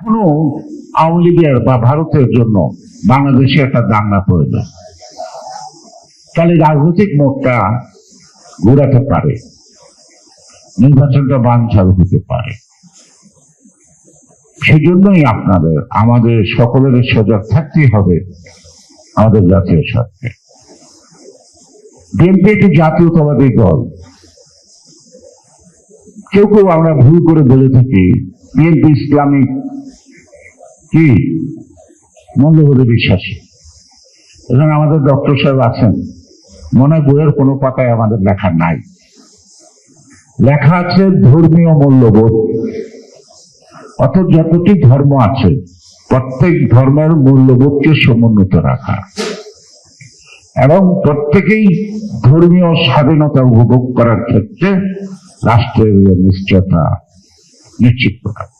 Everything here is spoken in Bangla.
এখনও আওয়ামী লীগের বা ভারতের জন্য বাংলাদেশে একটা দাঙ্গা প্রয়োজন। তাহলে রাজনৈতিক মোড়টা ঘোরাতে পারে, নির্বাচনটা বানচাল হতে পারে। সেজন্যই আপনাদের, আমাদের সকলের সজাগ থাকতেই হবে আমাদের জাতীয় স্বার্থে বিএনপি একটি জাতীয়তাবাদী দল। কেউ কেউ আমরা ভুল করে বলে থাকি, বিএনপি ইসলামিক কি? মূল্যবোধে বিশ্বাসী। এখানে আমাদের ডক্টর সাহেব আছেন। মনে বইয়ের কোনো পাতায় আমাদের লেখা নাই। লেখা আছে ধর্মীয় মূল্যবোধ। অর্থাৎ যতটি ধর্ম আছে, প্রত্যেক ধর্মের মূল্যবোধকে সমুন্নত রাখা। এবং প্রত্যেকেই ধর্মীয় স্বাধীনতা উপভোগ করার ক্ষেত্রে রাষ্ট্রের নিশ্চয়তা নিশ্চিত করা।